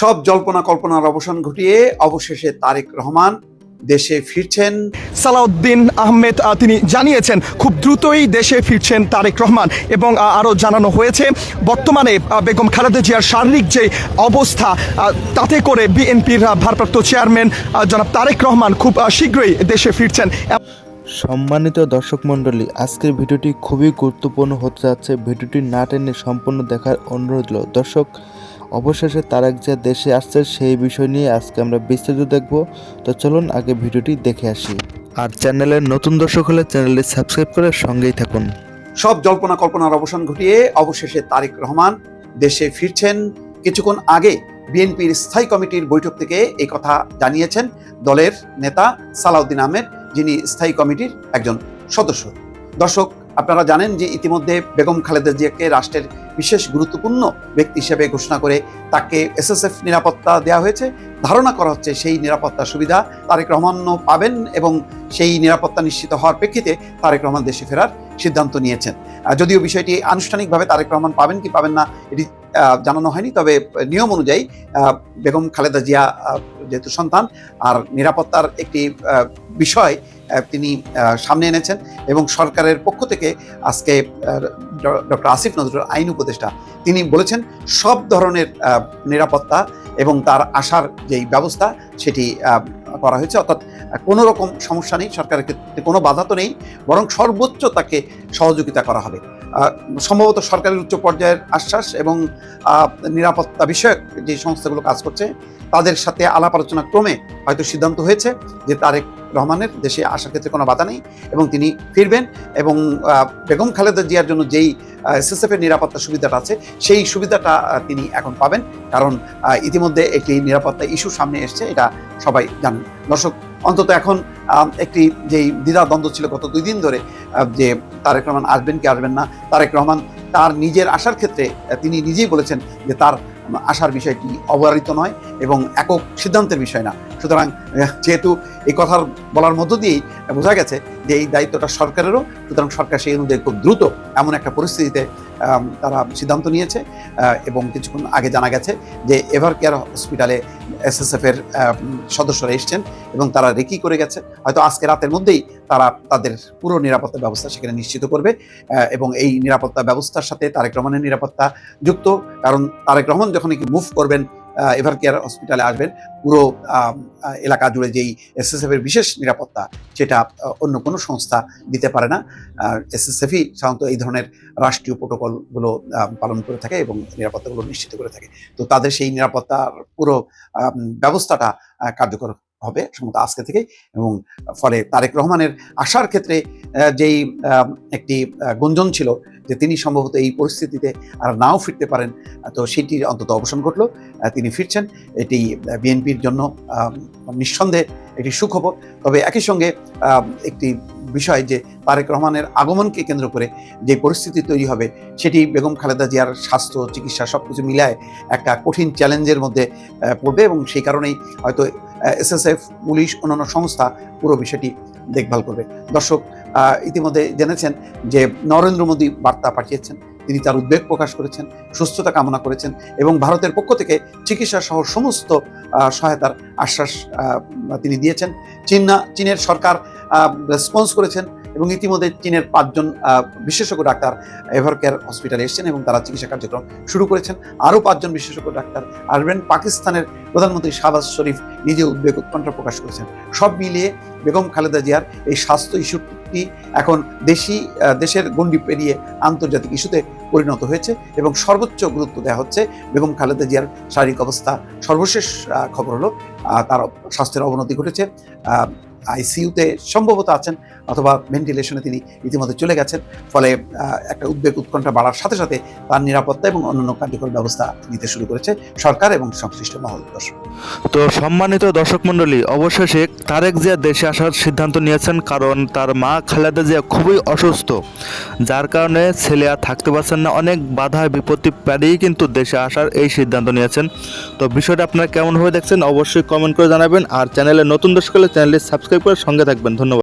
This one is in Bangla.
সব জল্পনা কল্পনার অবসান ঘটিয়ে অবশেষে তারেক রহমান দেশে ফিরছেন। সালাউদ্দিন আহমেদ তিনি জানিয়েছেন খুব দ্রুতই দেশে ফিরছেন তারেক রহমান এবং আরও জানানো হয়েছে বর্তমানে বেগম খালেদা জিয়ার শারীরিক যে অবস্থা তাতে করে বিএনপির ভারপ্রাপ্ত চেয়ারম্যান জনাব তারেক রহমান খুব শীঘ্রই দেশে ফিরছেন। সম্মানিত দর্শক মণ্ডলী আজকের ভিডিওটি খুবই গুরুত্বপূর্ণ হতে যাচ্ছে। ভিডিওটি না টেনে সম্পূর্ণ দেখার অনুরোধ রইল। দর্শক অবশেষে তারেক যে দেশে আসছে সেই বিষয় নিয়ে আজকে আমরা বিস্তারিত দেখব। তো চলুন আগে ভিডিওটি দেখে আসি। আর চ্যানেলের নতুন দর্শক হলে চ্যানেলটি সাবস্ক্রাইব করে সঙ্গেই থাকুন। সব জল্পনা কল্পনার অবসান ঘটিয়ে অবশেষে তারেক রহমান দেশে ফিরছেন। কিছুক্ষণ আগে বিএনপির স্থায়ী কমিটির বৈঠক থেকে এই কথা জানিয়েছেন দলের নেতা সালাউদ্দিন আহমেদ, যিনি স্থায়ী কমিটির একজন সদস্য। দর্শক আপনারা জানেন যে ইতিমধ্যে বেগম খালেদা জিয়াকে রাষ্ট্রের বিশেষ গুরুত্বপূর্ণ ব্যক্তি হিসেবে ঘোষণা করে তাকে এসএসএফ নিরাপত্তা দেওয়া হয়েছে। ধারণা করা হচ্ছে সেই নিরাপত্তা সুবিধা তারেক রহমানও পাবেন এবং সেই নিরাপত্তা নিশ্চিত হওয়ার প্রেক্ষিতে তারেক রহমান দেশে ফেরার সিদ্ধান্ত নিয়েছেন। যদিও বিষয়টি আনুষ্ঠানিকভাবে তারেক রহমান পাবেন কি পাবেন না, এটি জানানো হয়নি। তবে নিয়ম অনুযায়ী বেগম খালেদা জিয়া যেহেতু সন্তান, আর নিরাপত্তার একটি বিষয় তিনি সামনে এনেছেন এবং সরকারের পক্ষ থেকে আজকে ডক্টর আসিফ নজরুল আইন উপদেষ্টা, তিনি বলেছেন সব ধরনের নিরাপত্তা এবং তার আসার যেই ব্যবস্থা, সেটি করা হয়েছে। অর্থাৎ, কোনো রকম সমস্যা নেই। সরকারের ক্ষেত্রে কোনো বাধা তো নেই, বরং সর্বোচ্চ তাকে সহযোগিতা করা হবে। সম্ভবত সরকারের উচ্চ পর্যায়ের আশ্বাস এবং নিরাপত্তা বিষয়ক যে সংস্থাগুলো কাজ করছে, তাদের সাথে আলাপ আলোচনা ক্রমে হয়তো সিদ্ধান্ত হয়েছে যে তারেক রহমানের দেশে আসার ক্ষেত্রে কোনো বাধা নেই এবং তিনি ফিরবেন এবং বেগম খালেদা জিয়ার জন্য যেই এসএসএফ এর নিরাপত্তা সুবিধাটা আছে, সেই সুবিধাটা তিনি এখন পাবেন। কারণ ইতিমধ্যে একটি নিরাপত্তা ইস্যু সামনে এসছে, এটা সবাই জানেন। দর্শক অন্তত এখন একটি যেই দ্বিধা দ্বন্দ্ব ছিল গত দুই দিন ধরে যে তারেক রহমান আসবেন কি আসবেন না, তারেক রহমান তার নিজের আসার ক্ষেত্রে তিনি নিজেই বলেছেন যে তার আসার বিষয়টি অবহারিত নয় এবং একক সিদ্ধান্তের বিষয় না। সুতরাং যেহেতু এই কথার বলার মধ্য দিয়েই বোঝা গেছে যে এই দায়িত্বটা সরকারেরও সুতরাং সরকার সেই অনুযায়ী খুব দ্রুত এমন একটা পরিস্থিতিতে তারা সিদ্ধান্ত নিয়েছে এবং কিছুক্ষণ আগে জানা গেছে যে এভার কেয়ার হসপিটালে এসএসএফ এর আহ, সদস্যরা এসছেন এবং তারা রেকি করে গেছে। হয়তো আজকে রাতের মধ্যেই তারা তাদের পুরো নিরাপত্তা ব্যবস্থা সেখানে নিশ্চিত করবে এবং এই নিরাপত্তা ব্যবস্থার সাথে তারেক রহমানের নিরাপত্তা যুক্ত। কারণ তারেক রহমান যখন কি মুভ করবেন এভার কেয়ার হসপিটালে আসবেন। পুরো এলাকা জুড়ে যেই এসএসএফ এর বিশেষ নিরাপত্তা, সেটা অন্য কোনো সংস্থা দিতে পারে না। এসএসএফই সাধারণত এই ধরনের রাষ্ট্রীয় প্রোটোকলগুলো পালন করে থাকে এবং নিরাপত্তাগুলো নিশ্চিত করে থাকে। তো তাদের সেই নিরাপত্তার পুরো ব্যবস্থাটা কার্যকর হবে সম্ভবত আজকে থেকে এবং ফলে তারেক রহমানের আসার ক্ষেত্রে যেই একটি গুঞ্জন ছিল যে তিনি সম্ভবত এই পরিস্থিতিতে আর নাও ফিরতে পারেন তো সেটির অন্তত অবসান ঘটলো তিনি ফিরছেন। এটি বিএনপির জন্য নিঃসন্দেহে একটি সুখবর। তবে একই সঙ্গে একটি বিষয় যে তারেক রহমানের আগমনকে কেন্দ্র করে যে পরিস্থিতি তৈরি হবে, সেটি বেগম খালেদা জিয়ার স্বাস্থ্য, চিকিৎসা সব কিছু মিলায় একটা কঠিন চ্যালেঞ্জের মধ্যে পড়বে এবং সেই কারণেই হয়তো এসএসএফ, পুলিশ, অন্যান্য সংস্থা পুরো বিষয়টি দেখভাল করবে। দর্শক ইতিমধ্যে জেনেছেন যে নরেন্দ্র মোদী বার্তা পাঠিয়েছেন। তিনি তার উদ্বেগ প্রকাশ করেছেন, সুস্থতা কামনা করেছেন এবং ভারতের পক্ষ থেকে চিকিৎসা সহ সমস্ত সহায়তার আশ্বাস তিনি দিয়েছেন। চীন চীনের সরকার রেসপন্স করেছেন। এবং ইতিমধ্যে চীনের পাঁচজন বিশেষজ্ঞ ডাক্তার এভার কেয়ার হসপিটালে এসেছেন এবং তারা চিকিৎসা কার্যক্রম শুরু করেছেন। আরও পাঁচজন বিশেষজ্ঞ ডাক্তার আসবেন পাকিস্তানের প্রধানমন্ত্রী শাহবাজ শরীফ নিজে উদ্বেগ উৎকণ্ঠা প্রকাশ করেছেন। সব মিলিয়ে বেগম খালেদা জিয়ার এই স্বাস্থ্য ইস্যুটি এখন দেশি দেশের গণ্ডি পেরিয়ে আন্তর্জাতিক ইস্যুতে পরিণত হয়েছে এবং সর্বোচ্চ গুরুত্ব দেওয়া হচ্ছে বেগম খালেদা জিয়ার শারীরিক অবস্থা। সর্বশেষ খবর হলো তার স্বাস্থ্যের অবনতি ঘটেছে। আইসিইউতে সম্ভবত আছেন অথবা ভেন্টিলেশনে তিনি ইতিমধ্যে চলে গেছেন। ফলে একটা উদ্বেগ উৎকণ্ঠা বাড়ার সাথে সাথে তার নিরাপত্তা এবং অন্যান্য কার্যকর ব্যবস্থা নিতে শুরু করেছে সরকার এবং সংশ্লিষ্ট মহল দর্শক। তো সম্মানিত দর্শক মণ্ডলী, অবশেষে তারেক জিয়া দেশে আসার সিদ্ধান্ত নিয়েছেন কারণ তার মা খালেদা জিয়া খুবই অসুস্থ। যার কারণে ছেলে আর থাকতে পারছেন না। অনেক বাধা, বিপত্তি পেরিয়েই কিন্তু দেশে আসার এই সিদ্ধান্ত নিয়েছেন। তো বিষয়টা আপনারা কেমনভাবে দেখছেন অবশ্যই কমেন্ট করে জানাবেন। আর চ্যানেলে নতুন দর্শক হলে চ্যানেলটি সাবস্ক্রাইব করে সঙ্গে থাকবেন। ধন্যবাদ।